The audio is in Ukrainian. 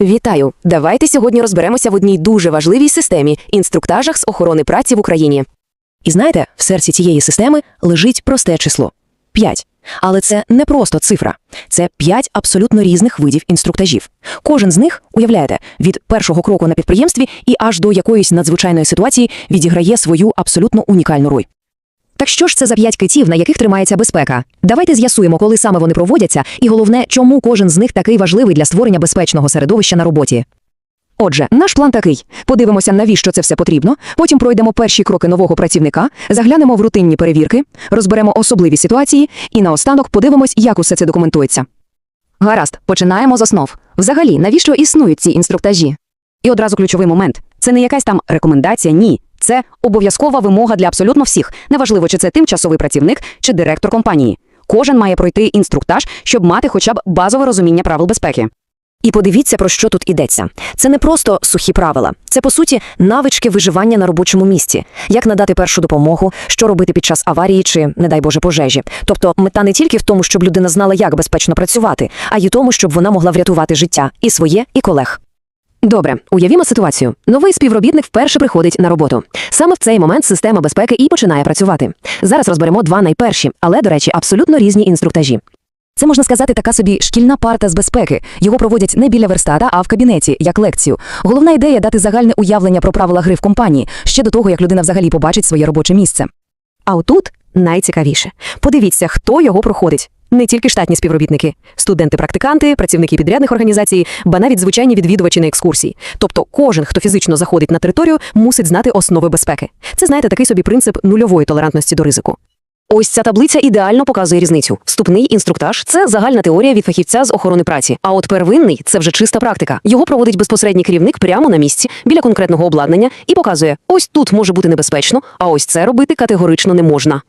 Вітаю! Давайте сьогодні розберемося в одній дуже важливій системі інструктажах з охорони праці в Україні. І знаєте, в серці цієї системи лежить просте число 5. Але це не просто цифра, це 5 абсолютно різних видів інструктажів. Кожен з них, уявляєте, від першого кроку на підприємстві і аж до якоїсь надзвичайної ситуації відіграє свою абсолютно унікальну роль. Так що ж це за п'ять китів, на яких тримається безпека? Давайте з'ясуємо, коли саме вони проводяться, і головне, чому кожен з них такий важливий для створення безпечного середовища на роботі. Отже, наш план такий: подивимося, навіщо це все потрібно. Потім пройдемо перші кроки нового працівника, заглянемо в рутинні перевірки, розберемо особливі ситуації і наостанок подивимось, як усе це документується. Гаразд, починаємо з основ. Взагалі, навіщо існують ці інструктажі? І одразу ключовий момент: це не якась там рекомендація, ні. Це обов'язкова вимога для абсолютно всіх, неважливо, чи це тимчасовий працівник, чи директор компанії. Кожен має пройти інструктаж, щоб мати хоча б базове розуміння правил безпеки. І подивіться, про що тут йдеться. Це не просто сухі правила, це по суті навички виживання на робочому місці, як надати першу допомогу, що робити під час аварії чи, не дай Боже, пожежі. Тобто, мета не тільки в тому, щоб людина знала, як безпечно працювати, а й у тому, щоб вона могла врятувати життя і своє, і колег. Добре, уявімо ситуацію. Новий співробітник вперше приходить на роботу. Саме в цей момент система безпеки і починає працювати. Зараз розберемо два найперші, але, до речі, абсолютно різні інструктажі. Це можна сказати така собі шкільна парта з безпеки. Його проводять не біля верстата, а в кабінеті, як лекцію. Головна ідея дати загальне уявлення про правила гри в компанії ще до того, як людина взагалі побачить своє робоче місце. А отут найцікавіше. Подивіться, хто його проходить. Не тільки штатні співробітники, студенти-практиканти, працівники підрядних організацій, ба навіть звичайні відвідувачі на екскурсії. Тобто кожен, хто фізично заходить на територію, мусить знати основи безпеки. Це знаєте такий собі принцип нульової толерантності до ризику. Ось ця таблиця ідеально показує різницю. Вступний інструктаж це загальна теорія від фахівця з охорони праці. А от первинний це вже чиста практика. Його проводить безпосередній керівник прямо на місці біля конкретного обладнання і показує: ось тут може бути небезпечно, а ось це робити категорично не можна.